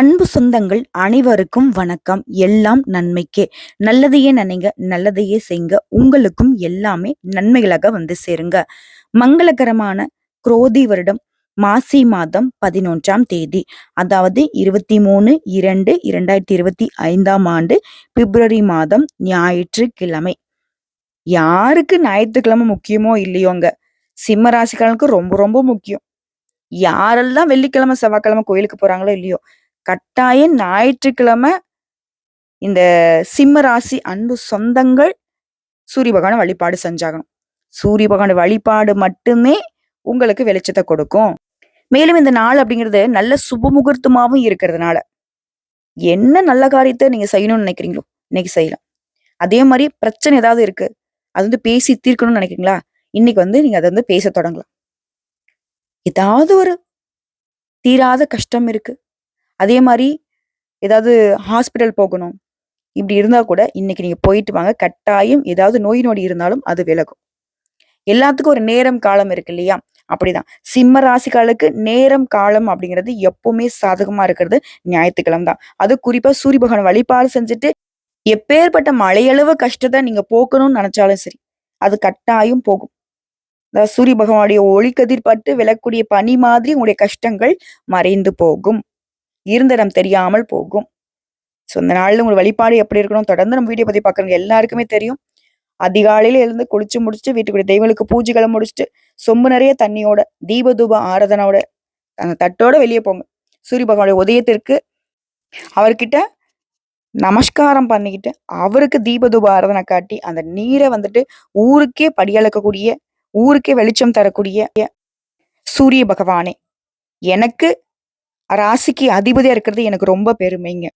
அன்பு சொந்தங்கள் அனைவருக்கும் வணக்கம். எல்லாம் நன்மைக்கே. நல்லதையே நினைங்க நல்லதையே செய்ங்க. உங்களுக்கும் எல்லாமே நன்மைகளாக வந்து சேருங்க. மங்களகரமான குரோதி வருடம் மாசி மாதம் பதினொன்றாம் தேதி. அதாவது இருபத்தி மூணு இரண்டு இரண்டாயிரத்தி இருபத்தி ஐந்தாம் ஆண்டு பிப்ரவரி மாதம் ஞாயிற்றுக்கிழமை. யாருக்கு ஞாயிற்றுக்கிழமை முக்கியமோ இல்லையோங்க. சிம்ம ராசிக்காரனுக்கு ரொம்ப ரொம்ப முக்கியம். யாரெல்லாம் வெள்ளிக்கிழமை செவ்வாய்க்கிழமை கோயிலுக்கு போறாங்களோ இல்லையோ. கட்டாயம் ஞாயிற்றுக்கிழமை இந்த சிம்ம ராசி அன்பு சொந்தங்கள் சூரிய பகவான வழிபாடு செஞ்சாகணும். சூரிய பகவான வழிபாடு மட்டுமே உங்களுக்கு வெளிச்சத்தை கொடுக்கும். மேலும் இந்த நாள் அப்படிங்கிறது நல்ல சுபமுகூர்த்தமாகவும் இருக்கிறதுனால என்ன நல்ல காரியத்தை நீங்க செய்யணும்னு நினைக்கிறீங்களோ இன்னைக்கு செய்யலாம். அதே மாதிரி பிரச்சனை ஏதாவது இருக்கு அது வந்து பேசி தீர்க்கணும்னு நினைக்கிறீங்களா இன்னைக்கு வந்து நீங்க அதை வந்து பேச தொடங்கலாம். ஏதாவது ஒரு தீராத கஷ்டம் இருக்கு அதே மாதிரி ஏதாவது ஹாஸ்பிட்டல் போகணும். இப்படி இருந்தால் கூட இன்னைக்கு நீங்கள் போயிட்டு வாங்க. கட்டாயம் ஏதாவது நோய் நொடி இருந்தாலும் அது விலகும். எல்லாத்துக்கும் ஒரு நேரம் காலம் இருக்கு இல்லையா? அப்படிதான். சிம்ம ராசிகளுக்கு நேரம் காலம் அப்படிங்கிறது எப்பவுமே சாதகமா இருக்கிறது ஞாயிற்றுக்கிழமை தான். அது குறிப்பா சூரிய பகவான் வழிபாடு செஞ்சுட்டு எப்பேற்பட்ட மழையளவு கஷ்டத்தை நீங்க போக்கணும்னு நினைச்சாலும் சரி அது கட்டாயம் போகும். அதாவது சூரிய பகவானுடைய ஒளிக்கதிர் பட்டு விளக்கூடிய பனி மாதிரி உங்களுடைய கஷ்டங்கள் மறைந்து போகும். இருந்த இடம் தெரியாமல் போகும். ஸோ இந்த நாளில் உங்கள் வழிபாடு எப்படி இருக்கணும்? தொடர்ந்து நம்ம வீடியோ பற்றி பார்க்குறவங்க எல்லாருக்குமே தெரியும். அதிகாலையில் எழுந்து குளிச்சு முடிச்சுட்டு வீட்டுக்குடைய தெய்வங்களுக்கு பூஜைகளை முடிச்சுட்டு சொம்பு நிறைய தண்ணியோட தீப தூப ஆராதனோட அந்த தட்டோட வெளியே போங்க. சூரிய பகவானுடைய உதயத்திற்கு அவர்கிட்ட நமஸ்காரம் பண்ணிக்கிட்டு அவருக்கு தீப தூப ஆராதனை காட்டி அந்த நீரை வந்துட்டு ஊருக்கே படியளக்கக்கூடிய ஊருக்கே வெளிச்சம் தரக்கூடிய சூரிய பகவானே எனக்கு ராசிக்கு அதிபதியா இருக்கிறது எனக்கு ரொம்ப பெருமைங்க.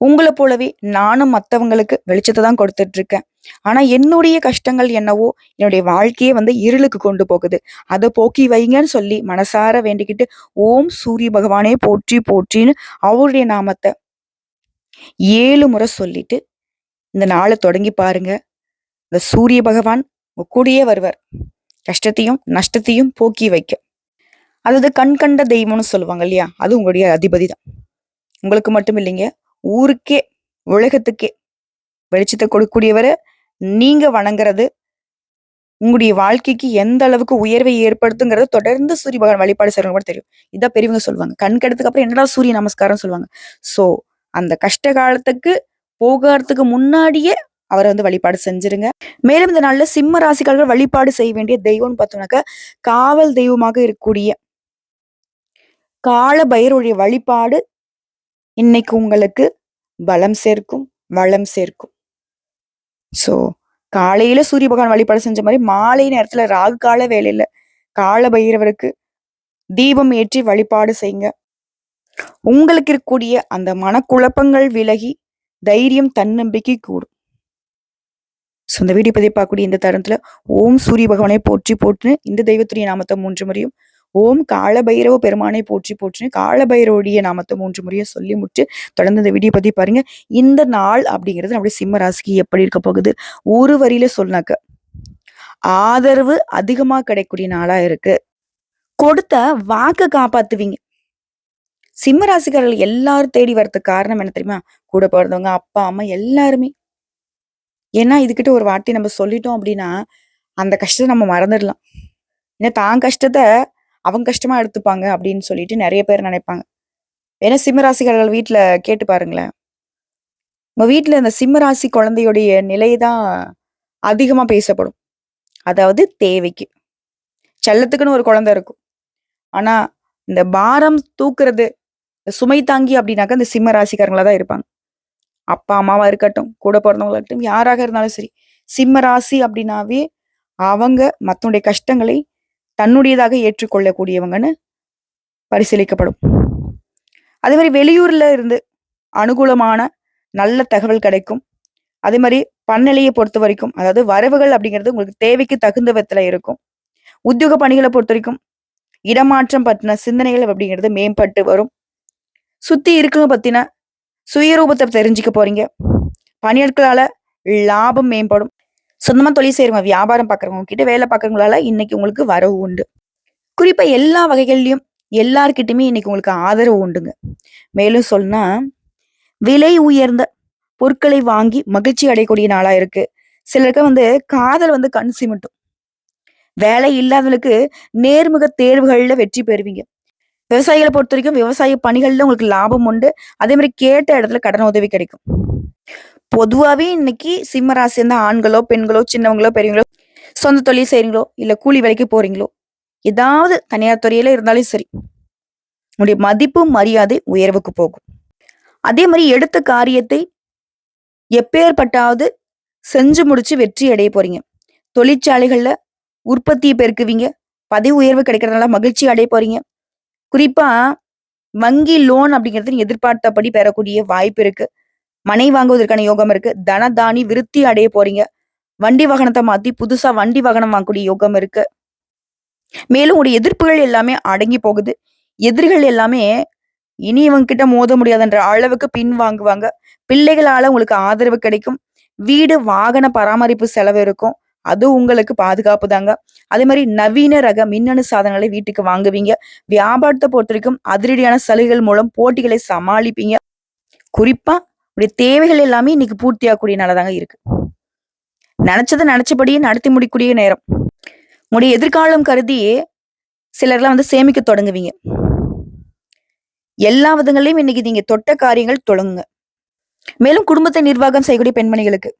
உங்களை போலவே நானும் மற்றவங்களுக்கு வெளிச்சத்தை தான் கொடுத்துட்டு இருக்கேன் ஆனா என்னுடைய கஷ்டங்கள் என்னவோ என்னுடைய வாழ்க்கையே வந்து இருளுக்கு கொண்டு போகுது. அதை போக்கி வைங்கன்னு சொல்லி மனசார வேண்டிக்கிட்டு ஓம் சூரிய பகவானே போற்றி போற்றின்னு அவருடைய நாமத்தை ஏழு முறை சொல்லிட்டு இந்த நாளை தொடங்கி பாருங்க. இந்த சூரிய பகவான் கூடியே வருவார். கஷ்டத்தையும் நஷ்டத்தையும் போக்கி வைக்க அதாவது கண் கண்ட தெய்வம்னு சொல்லுவாங்க இல்லையா? அது உங்களுடைய அதிபதி தான் உங்களுக்கு மட்டும் இல்லைங்க ஊருக்கே உலகத்துக்கே வெளிச்சத்தை கொடுக்கக்கூடியவரை நீங்க வணங்குறது உங்களுடைய வாழ்க்கைக்கு எந்த அளவுக்கு உயர்வை ஏற்படுத்துங்கிறது தொடர்ந்து சூரிய பகவான் வழிபாடு செய்யறவங்க கூட தெரியும். இதான் பெரியவங்க சொல்லுவாங்க. கண் கெடுத்துக்கு அப்புறம் என்னடா சூரிய நமஸ்காரம் சொல்லுவாங்க. சோ அந்த கஷ்ட காலத்துக்கு போகிறதுக்கு முன்னாடியே அவரை வந்து வழிபாடு செஞ்சிருங்க. மேலும் இந்த நாளில் சிம்ம ராசிக்காரர்கள் வழிபாடு செய்ய வேண்டிய தெய்வம்னு பார்த்தோம்னாக்க காவல் தெய்வமாக இருக்கக்கூடிய கால பைரவருடைய வழிபாடு இன்னைக்கு உங்களுக்கு பலம் சேர்க்கும் வளம் சேர்க்கும். சோ காலையில சூரிய பகவான் வழிபாடு செஞ்ச மாதிரி மாலை நேரத்துல ராகு கால வேலையில கால பைரவருக்கு தீபம் ஏற்றி வழிபாடு செய்யுங்க. உங்களுக்கு இருக்கக்கூடிய அந்த மனக்குழப்பங்கள் விலகி தைரியம் தன்னம்பிக்கை கூடும். ஸோ இந்த வீடியோ பதிவு பார்க்கக்கூடிய இந்த தருணத்துல ஓம் சூரிய பகவானை போற்றி போட்டுன்னு இந்த தெய்வத்துடைய நாமத்தை மூன்று முறையும் ஓம் காலபைரவ பெருமானை போற்றி போற்றி காலபைரவடைய நாமத்தை மூன்று முறையை சொல்லி முடிச்சு தொடர்ந்து இந்த வீடியோ பத்தி பாருங்க. இந்த நாள் அப்படிங்கிறது நம்முடைய சிம்ம ராசிக்கு எப்படி இருக்க போகுது? ஒரு வரியில சொன்னாக்க ஆதரவு அதிகமா கிடைக்கக்கூடிய நாளா இருக்கு. கொடுத்த வாக்கு காப்பாத்துவீங்க. சிம்ம ராசிக்காரர்கள் எல்லாரும் தேடி வர்றதுக்கு காரணம் என்ன தெரியுமா? கூட பிறந்தவங்க அப்பா அம்மா எல்லாருமே. ஏன்னா இதுக்கிட்ட ஒரு வார்த்தை நம்ம சொல்லிட்டோம் அப்படின்னா அந்த கஷ்டத்தை நம்ம மறந்துடலாம். ஏன்னா தான் கஷ்டத்தை அவங்க கஷ்டமா எடுத்துப்பாங்க அப்படின்னு சொல்லிட்டு நிறைய பேர் நினைப்பாங்க. ஏன்னா சிம்மராசிகள் வீட்டுல கேட்டு பாருங்களேன். உங்க வீட்டுல இந்த சிம்மராசி குழந்தையுடைய நிலை தான் அதிகமா பேசப்படும். அதாவது தேவைக்கு. செல்லத்துக்குன்னு ஒரு குழந்தை இருக்கும். ஆனா இந்த பாரம் தூக்குறது சுமை தாங்கி அப்படின்னாக்கா இந்த சிம்ம ராசிக்காரங்களா தான் இருப்பாங்க. அப்பா அம்மாவா இருக்கட்டும் கூட பிறந்தவங்களா இருக்கட்டும் யாராக இருந்தாலும் சரி. சிம்ம ராசி அப்படின்னாவே அவங்க மத்தனுடைய கஷ்டங்களை தன்னுடையதாக ஏற்றுக்கொள்ளக்கூடியவங்கன்னு பரிசீலிக்கப்படும். அதே மாதிரி வெளியூர்ல இருந்து அனுகூலமான நல்ல தகவல் கிடைக்கும். அதே மாதிரி பன்னிலையை பொறுத்த வரைக்கும் அதாவது வரவுகள் அப்படிங்கிறது உங்களுக்கு தேவைக்கு தகுந்த விதத்துல இருக்கும். உத்தியோக பணிகளை பொறுத்த வரைக்கும் இடமாற்றம் பற்றின சிந்தனைகள் அப்படிங்கிறது மேம்பட்டு வரும். சுத்தி இருக்குங்க பத்தின சுயரூபத்தை தெரிஞ்சுக்க போறீங்க. பணியாட்களால லாபம் மேம்படும். சொந்தமா தொழில் செய்யறவங்க வியாபாரம் பாக்குறவங்க கிட்ட வேலை பாக்குறவங்களால இன்னைக்கு உங்களுக்கு வரவு உண்டு. குறிப்பா எல்லா வகைகள்லயும் எல்லார்கிட்டயுமே இன்னைக்கு உங்களுக்கு ஆதரவு உண்டுங்க. மேலும் சொன்னா விலை உயர்ந்த பொருட்களை வாங்கி மகிழ்ச்சி அடையக்கூடிய நாளா இருக்கு. சிலருக்கு வந்து காதல் வந்து கண் சிமிட்டும். வேலை இல்லாதவங்களுக்கு நேர்முக தேர்வுகள்ல வெற்றி பெறுவீங்க. விவசாயிகளை பொறுத்த வரைக்கும் விவசாய பணிகள்ல உங்களுக்கு லாபம் உண்டு. அதே மாதிரி கேட்ட இடத்துல கடன் உதவி கிடைக்கும். பொதுவாகவே இன்னைக்கு சிம்ம ராசி இருந்த ஆண்களோ பெண்களோ சின்னவங்களோ பெரியவங்களோ சொந்த தொழில் செய்கிறீங்களோ இல்லை கூலி வேலைக்கு போறீங்களோ ஏதாவது தனியார் துறையில இருந்தாலும் சரி உங்களுடைய மதிப்பு மரியாதை உயர்வுக்கு போகும். அதே மாதிரி எடுத்த காரியத்தை எப்பேற்பட்டாவது செஞ்சு முடிச்சு வெற்றி அடைய போறீங்க. தொழிற்சாலைகளில் உற்பத்தியை பெருக்குவீங்க. பதவி உயர்வு கிடைக்கிறதுனால மகிழ்ச்சி அடைய போறீங்க. குறிப்பா வங்கி லோன் அப்படிங்கிறது எதிர்பார்த்தபடி பெறக்கூடிய வாய்ப்பு இருக்கு. மனை வாங்குவதற்கான யோகம் இருக்கு. தனதானி விருத்தி அடைய போறீங்க. வண்டி வாகனத்தை மாத்தி புதுசா வண்டி வாகனம் வாங்கக்கூடிய யோகம் இருக்கு. மேலும் உடைய எதிர்ப்புகள் எல்லாமே அடங்கி போகுது. எதிரிகள் எல்லாமே இனி இவங்க கிட்ட மோத முடியாதுன்ற அளவுக்கு பின் வாங்குவாங்க. பிள்ளைகளால உங்களுக்கு ஆதரவு கிடைக்கும். வீடு வாகன பராமரிப்பு செலவு இருக்கும். அது உங்களுக்கு பாதுகாப்பு தாங்க. அதே மாதிரி நவீன ரக மின்னணு சாதனங்களை வீட்டுக்கு வாங்குவீங்க. வியாபாரத்தை பொறுத்த வரைக்கும் அதிரடியான சலுகைகள் மூலம் போட்டிகளை சமாளிப்பீங்க. குறிப்பா உடைய தேவைகள் எல்லாமே இன்னைக்கு பூர்த்தியாகக்கூடிய நல்லதாங்க இருக்கு. நினைச்சதை நினைச்சபடியே நடத்தி முடிக்கூடிய நேரம். உங்களுடைய எதிர்காலம் கருதி சிலர்லாம் வந்து சேமிக்க தொடங்குவீங்க. எல்லா விதங்களையும் இன்னைக்கு நீங்க தொட்ட காரியங்கள் தொடங்குங்க. மேலும் குடும்பத்தை நிர்வாகம் செய்யக்கூடிய பெண்மணிகளுக்கு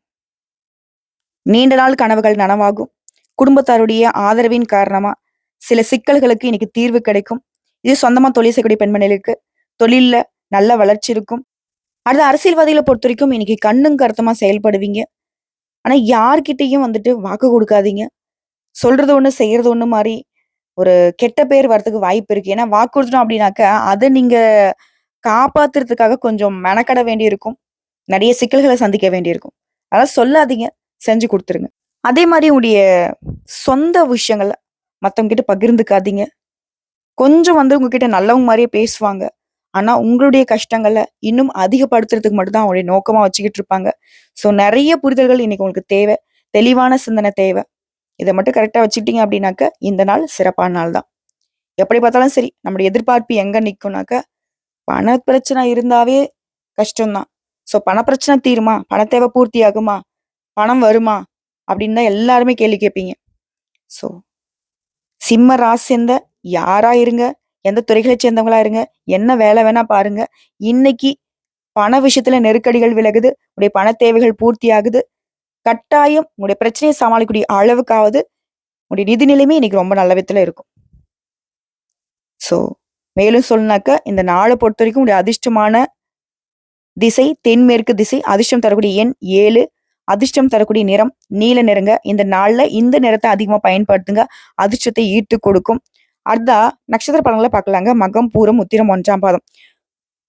நீண்ட நாள் கனவுகள் நனவாகும். குடும்பத்தாருடைய ஆதரவின் காரணமா சில சிக்கல்களுக்கு இன்னைக்கு தீர்வு கிடைக்கும். இது சொந்தமா தொழில் செய்யக்கூடிய பெண்மணிகளுக்கு தொழில்ல நல்ல வளர்ச்சி இருக்கும். அடுத்த அரசியல்வாதிகளை பொறுத்த வரைக்கும் இன்னைக்கு கண்ணும் கருத்தமா செயல்படுவீங்க. ஆனா யார்கிட்டையும் வந்துட்டு வாக்கு கொடுக்காதீங்க. சொல்றது ஒண்ணு செய்யறது ஒண்ணு மாதிரி ஒரு கெட்ட பேர் வரதுக்கு வாய்ப்பு இருக்கு. ஏன்னா வாக்கு கொடுத்துட்டோம் அப்படின்னாக்க அதை நீங்க காப்பாத்துறதுக்காக கொஞ்சம் மெனக்கட வேண்டியிருக்கும். நிறைய சிக்கல்களை சந்திக்க வேண்டியிருக்கும். அதெல்லாம் சொல்லாதீங்க. செஞ்சு கொடுத்துருங்க. அதே மாதிரி உங்களுடைய சொந்த விஷயங்களை மற்றவங்க கிட்ட பகிர்ந்துக்காதீங்க. கொஞ்சம் வந்து உங்ககிட்ட நல்லவங்க மாதிரியே பேசுவாங்க. ஆனா உங்களுடைய கஷ்டங்களை இன்னும் அதிகப்படுத்துறதுக்கு மட்டும்தான் அவங்களுடைய நோக்கமா வச்சுக்கிட்டு இருப்பாங்க. ஸோ நிறைய புரிதல்கள் இன்னைக்கு உங்களுக்கு தேவை. தெளிவான சிந்தனை தேவை. இதை மட்டும் கரெக்டா வச்சுக்கிட்டீங்க அப்படின்னாக்க இந்த நாள் சிறப்பான நாள் தான். எப்படி பார்த்தாலும் சரி நம்முடைய எதிர்பார்ப்பு எங்க நிற்கும்னாக்க பண பிரச்சனை இருந்தாவே கஷ்டம்தான். ஸோ பண பிரச்சனை தீருமா? பண தேவை பூர்த்தி ஆகுமா பணம் வருமா? அப்படின்னு தான் எல்லாருமே கேள்வி கேட்பீங்க. ஸோ சிம்ம ராசி சேர்ந்த யாரா இருங்க. எந்த துறைகளை சேர்ந்தவங்களா இருங்க. என்ன வேலை வேணா பாருங்க. இன்னைக்கு பண விஷயத்துல நெருக்கடிகள் விலகுது. உடைய பண தேவைகள் பூர்த்தி ஆகுது கட்டாயம் உங்களுடைய பிரச்சனையை சமாளிக்கக்கூடிய அளவுக்காவது உங்களுடைய நிதி நிலைமை இன்னைக்கு ரொம்ப நல்ல விதத்துல இருக்கும். ஸோ மேலும் சொல்லினாக்க இந்த நாளை பொறுத்த வரைக்கும் உங்களுடைய அதிர்ஷ்டமான திசை தென்மேற்கு திசை அதிர்ஷ்டம் தரக்கூடிய எண் ஏழு. அதிர்ஷ்டம் தரக்கூடிய நிறம் நீல நிறங்க. இந்த நாளில் இந்த நிறத்தை அதிகமாக பயன்படுத்துங்க. அதிர்ஷ்டத்தை ஈட்டு கொடுக்கும். அடுத்தா நட்சத்திர பலன்களை பார்க்கலாங்க. மகம் பூரம் உத்திரம் ஒன்றாம் பாதம்.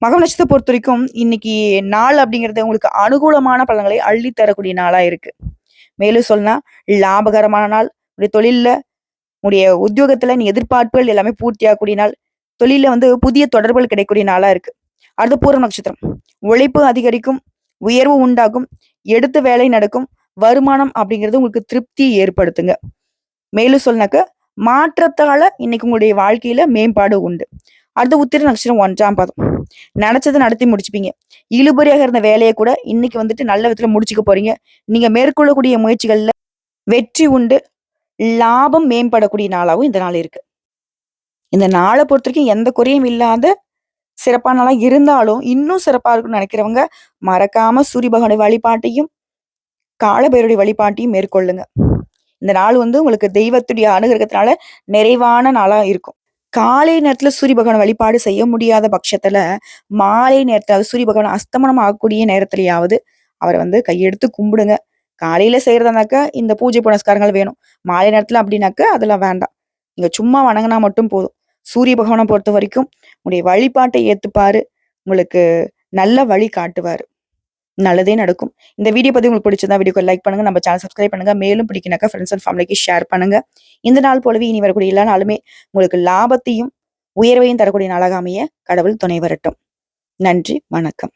மகம் நட்சத்திரத்தை பொறுத்த வரைக்கும் இன்னைக்கு நாள் அப்படிங்கிறது உங்களுக்கு அனுகூலமான பலன்களை அள்ளி தரக்கூடிய நாளா இருக்கு. மேலும் சொன்னா லாபகரமான நாள் உடைய தொழில்ல உடைய உத்தியோகத்துல நீ எதிர்பார்ப்புகள் எல்லாமே பூர்த்தியாகக்கூடிய நாள் தொழில வந்து புதிய தொடர்புகள் கிடைக்கக்கூடிய நாளா இருக்கு. அடுத்த பூரம் நட்சத்திரம். உழைப்பு அதிகரிக்கும் உயர்வு உண்டாகும் எடுத்த வேலை நடக்கும் வருமானம் அப்படிங்கிறது உங்களுக்கு திருப்தியை ஏற்படுத்துங்க. மேலும் சொன்னாக்க மாற்றத்தால இன்னைக்கு உங்களுடைய வாழ்க்கையில மேம்பாடு உண்டு. அடுத்த உத்திர நட்சத்திரம் ஒன்றாம் பாதம். நினைச்சதை நடத்தி முடிச்சுப்பீங்க. இழுபறியாக இருந்த வேலையை கூட இன்னைக்கு வந்துட்டு நல்ல விதத்துல முடிச்சுக்க போறீங்க. நீங்க மேற்கொள்ளக்கூடிய முயற்சிகள்ல வெற்றி உண்டு. லாபம் மேம்படக்கூடிய நாளாகவும் இந்த நாள் இருக்கு. இந்த நாளை பொறுத்த வரைக்கும் எந்த குறையும் இல்லாத சிறப்பான நாளா இருந்தாலும் இன்னும் சிறப்பா இருக்கும்னு நினைக்கிறவங்க மறக்காம சூரிய பகவானுடைய வழிபாட்டையும் காலபைரவருடைய வழிபாட்டையும் மேற்கொள்ளுங்க. இந்த நாள் வந்து உங்களுக்கு தெய்வத்துடைய அனுகிரகத்தினால நிறைவான நாளா இருக்கும். காலை நேரத்துல சூரிய பகவான் வழிபாடு செய்ய முடியாத பட்சத்துல மாலை நேரத்துல சூரிய பகவான் அஸ்தமனம் ஆகக்கூடிய நேரத்திலேயாவது அவரை வந்து கையெடுத்து கும்பிடுங்க. காலையில செய்யறதானாக்கா இந்த பூஜை புனஸ்காரங்கள் வேணும். மாலை நேரத்துல அப்படின்னாக்க அதெல்லாம் வேண்டாம். நீங்க சும்மா வணங்கினா மட்டும் போதும். சூரிய பகவானை பொறுத்த வரைக்கும் உங்களுடைய வழிபாட்டை ஏத்துப்பாரு. உங்களுக்கு நல்ல வழி காட்டுவாரு. நல்லதே நடக்கும். இந்த வீடியோ பத்தி உங்களுக்கு பிடிச்சிருந்தா வீடியோக்கு லைக் பண்ணுங்க. நம்ம சேனல் சப்ஸ்கிரைப் பண்ணுங்க. மேலும் பிடிக்கினாக்கா ஃப்ரெண்ட்ஸ் அண்ட் ஃபேமிலிக்கு ஷேர் பண்ணுங்க. இந்த நாள் போலவே இனி வரக்கூடிய எல்லா நாளுமே உங்களுக்கு லாபத்தையும் உயர்வையும் தரக்கூடிய நாளாக அமைய கடவுள் துணை வரட்டும். நன்றி வணக்கம்.